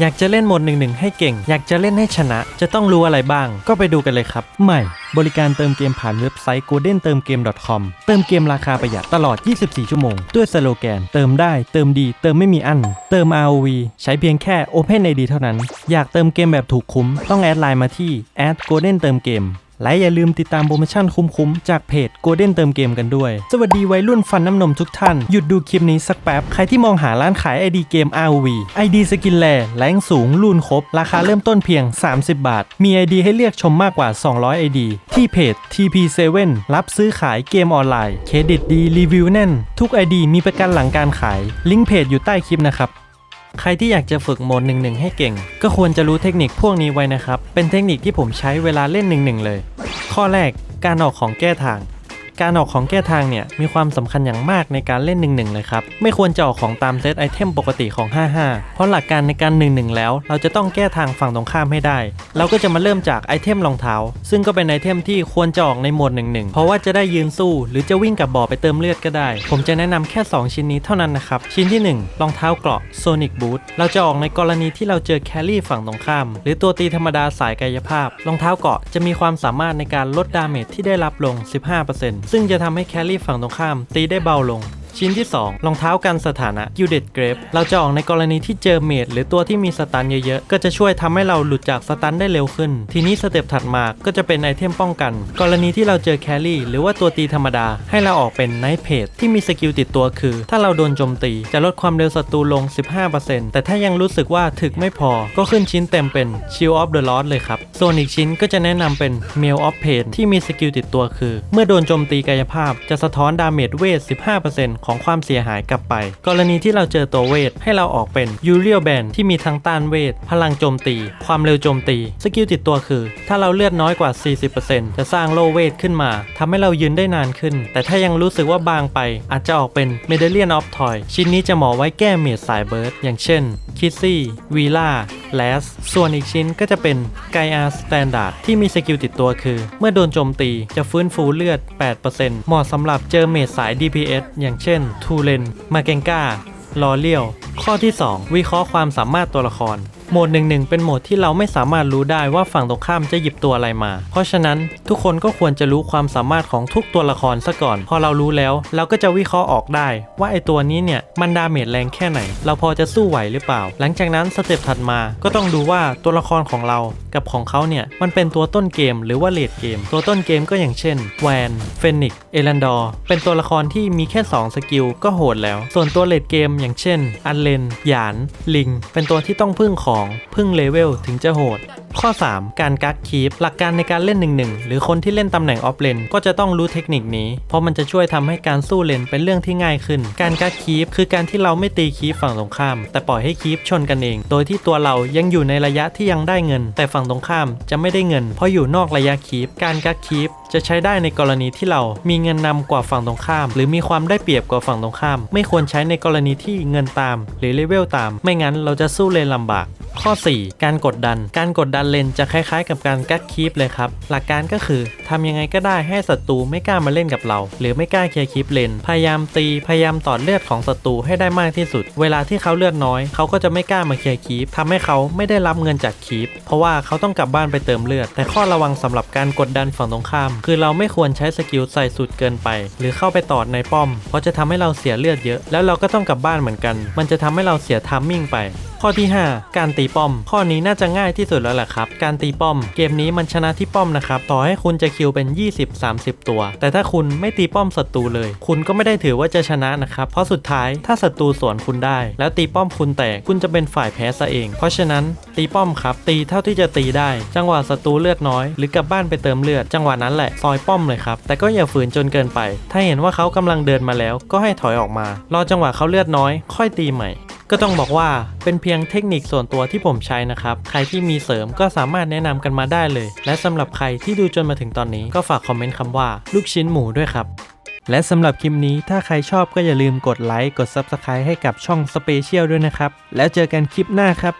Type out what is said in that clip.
อยากจะเล่นโหมดหนึ่งๆให้เก่ง อยากจะเล่นให้ชนะ จะต้องรู้อะไรบ้าง ก็ไปดูกันเลยครับ ใหม่ บริการเติมเกมผ่านเว็บไซต์ golden เติมเกม .com เติมเกมราคาประหยัดตลอด 24 ชั่วโมง ด้วยสโลแกน เติมได้ เติมดี เติมไม่มีอั้น เติม ROV ใช้เพียงแค่ Open ID เท่านั้น อยากเติมเกมแบบถูกคุ้ม ต้องแอดไลน์มาที่ golden เติมเกม และอย่าลืมติดตามโปรโมชั่นคุ้มๆ จากเพจ Golden เติมเกมกันด้วย สวัสดีวัยรุ่นฟันน้ำนมทุกท่าน หยุดดูคลิปนี้สักแป๊บ ใครที่มองหาร้านขาย ID เกม ROV ID สกินแลแรงสูงรุ่นครบ ราคาเริ่มต้นเพียง 30 บาท มี ID ให้เลือกชมมากกว่า 200 ID ที่เพจ TP7 รับซื้อขายเกมออนไลน์ เครดิตดีรีวิวแน่น ทุก ID มีประกันหลังการขาย ลิงก์เพจอยู่ใต้คลิปนะครับ ใครที่อยากจะฝึกโหมดหนึ่งให้เก่ง ก็ควรจะรู้เทคนิคพวกนี้ไว้นะครับ เป็นเทคนิคที่ผมใช้เวลาเล่นหนึ่งๆเลย ข้อแรกการออกของแก้ทาง การออกของแก้ทางเนี่ยมีความสำคัญอย่างมากในการเล่น 1-1 เลยครับ ไม่ควรจะออกของตามเซตไอเทมปกติของ 55 เพราะหลักการในการ 1-1 แล้ว เราจะต้องแก้ทางฝั่งตรงข้ามให้ได้ เราก็จะมาเริ่มจากไอเทมรองเท้า ซึ่งก็เป็นไอเทมที่ควรจะออกในหมด1-1 เพราะว่าจะได้ยืนสู้ หรือจะวิ่งกับบ่อไปเติมเลือดก็ได้ ผมจะแนะนำแค่ 2 ชิ้นนี้เท่านั้นนะครับชิ้นที่ 1 รองเท้าเกราะ Sonic Boot เราจะออกในกรณีที่เราเจอแครี่ฝั่งตรงข้าม หรือตัวตีธรรมดาสายกายภาพ รองเท้าเกราะจะมีความสามารถในการลดดาเมจที่ได้รับลง 15%ซึ่งจะทำให้แครี่ฝั่งตรงข้ามตีได้เบาลง ชิ้นที่ 2 รองเท้ากันสถานะ g i l d e d Grape เราจะออกในกรณีที่เจอเมดหรือตัวที่มีสตันเยอะๆ ก็จะช่วยทำให้เราหลุดจากสตันได้เร็วขึ้น ทีนี้สเต็ปถัดมาก็จะเป็นไอเทมป้องกัน กรณีที่เราเจอแครี่หรือว่าตัวตีธรรมดา ให้เราออกเป็นไนท์เพจที่มีสกิลติดตัวคือ ถ้าเราโดนโจมตี จะลดความเร็วศัตรูลง 15%แต่ถ้ายังรู้สึกว่าถึกไม่พอก็ขึ้นชิ้นเต็มเป็น Shield of the Lost เลยครับส่วนอีกชิ้นก็จะแนะนำเป็น Mail of Pain ที่มีสกิลติดตัวคือ เมื่อโดนโจมตีกายภาพจะสะท้อนดาเมจเวท 15%ของความเสียหายกลับไป กรณีที่เราเจอตัวเวท ให้เราออกเป็น u r i e l Band ที่มีทั้งต้านเวท พลังโจมตี ความเร็วโจมตี สกิลติดตัวคือ ถ้าเราเลือดน้อยกว่า 40%จะสร้างโลเวทขึ้นมาทำให้เรายืนได้นานขึ้น แต่ถ้ายังรู้สึกว่าบางไป อาจจะออกเป็น Medallion of Toy ชิ้นนี้จะเหมาะไว้แก้เมจสายเบิร์ดอย่างเช่นคิซี่วีล่า แลสส่วนอีกชิ้นก็จะเป็นไกอาสแตนดาร์ดที่มีสกิลติดตัวคือ เมื่อโดนโจมตีจะฟื้นฟูเลือด 8%เหมาะสำหรับเจอเมจสาย DPS อย่างเช่น ทูเลน มาเกงกาลอเลียว ข้อที่ 2 วิเคราะห์ความสามารถตัวละคร โหมด 1-1 เป็นโหมดที่เราไม่สามารถรู้ได้ว่าฝั่งตรงข้ามจะหยิบตัวอะไรมา เพราะฉะนั้นทุกคนก็ควรจะรู้ความสามารถของทุกตัวละครซะก่อน พอเรารู้แล้ว เราก็จะวิเคราะห์ออกได้ ว่าไอตัวนี้เนี่ยมันดาเมจแรงแค่ไหน เราพอจะสู้ไหวหรือเปล่า หลังจากนั้นสเต็ปถัดมาก็ต้องดูว่าตัวละครของเรากับของเขาเนี่ยมันเป็นตัวต้นเกมหรือว่าเลดเกม ตัวต้นเกมก็อย่างเช่นแวนเฟนิกเอรันดอร์เป็นตัวละครที่มีแค่ 2 สกิลก็โหดแล้ว ส่วนตัวเลดเกมอย่างเช่นอันเลนหยานลิง เป็นตัวที่ต้องพึ่งของพึ่งเลเวลถึงจะโหด ข้อ 3 การกักคีปหลักการในการเล่น 1-1 หรือคนที่เล่นตำแหน่งออฟเลนก็จะต้องรู้เทคนิคนี้ เพราะมันจะช่วยทำให้การสู้เลนเป็นเรื่องที่ง่ายขึ้น การกักคีปคือการที่เราไม่ตีคีปฝั่งตรงข้าม แต่ปล่อยให้คีปชนกันเอง โดยที่ตัวเรายังอยู่ในระยะที่ยังได้เงิน แต่ฝั่งตรงข้ามจะไม่ได้เงิน เพราะอยู่นอกระยะคีปการกักคีปจะใช้ได้ในกรณีที่เรามีเงินนำกว่าฝั่งตรงข้าม หรือมีความได้เปรียบกว่าฝั่งตรงข้าม ไม่ควรใช้ในกรณีที่เงินตาม หรือเลเวลตาม ไม่งั้นเราจะสู้เลนลำบาก ข้อ 4 การกดดัน การกดดันเลนจะคล้ายๆ กับการกักคีปเลยครับ หลักการก็คือทำยังไงก็ได้ให้ศัตรูไม่กล้ามาเล่นกับเรา หรือไม่กล้าเคลียร์คีปเลน พยายามตี พยายามต่อเลือดของศัตรูให้ได้มากที่สุด เวลาที่เขาเลือดน้อย เขาก็จะไม่กล้ามาเคลียร์คีปทำให้เขาไม่ได้รับเงินจากคีปเพราะว่าเขาต้องกลับบ้านไปเติมเลือด แต่ข้อระวังสำหรับการกดดันฝั่งตรงข้าม คือเราไม่ควรใช้สกิลใส่สุดเกินไป หรือเข้าไปตอดในป้อม เพราะจะทำให้เราเสียเลือดเยอะ แล้วเราก็ต้องกลับบ้านเหมือนกัน มันจะทำให้เราเสียทัมมิ่งไป ข้อที่ 5 การตีป้อม ข้อนี้น่าจะง่ายที่สุดแล้วแหละครับ การตีป้อม เกมนี้มันชนะที่ป้อมนะครับ ต่อให้คุณจะคิวเป็น 20-30 ตัว แต่ถ้าคุณไม่ตีป้อมศัตรูเลย คุณก็ไม่ได้ถือว่าจะชนะนะครับ เพราะสุดท้ายถ้าศัตรูสวนคุณได้ แล้วตีป้อมคุณแตก คุณจะเป็นฝ่ายแพ้ซะเอง เพราะฉะนั้นตีป้อมครับ ตีเท่าที่จะตีได้ จังหวะศัตรูเลือดน้อย หรือกลับบ้านไปเติมเลือด จังหวะนั้นแหละซอยป้อมเลยครับ แต่ก็อย่าฝืนจนเกินไป ถ้าเห็นว่าเขากำลังเดินมาแล้ว ก็ให้ถอยออกมา รอจังหวะเขาเลือดน้อย ค่อยตีใหม่ ก็ต้องบอกว่าเป็นเพียงเทคนิคส่วนตัวที่ผมใช้นะครับ ใครที่มีเสริมก็สามารถแนะนำกันมาได้เลย และสำหรับใครที่ดูจนมาถึงตอนนี้ก็ฝากคอมเมนต์คำว่าลูกชิ้นหมูด้วยครับ และสำหรับคลิปนี้ถ้าใครชอบก็อย่าลืมกดไลค์กด Subscribe ให้กับช่องสเปเชียลด้วยนะครับ แล้วเจอกันคลิปหน้าครับ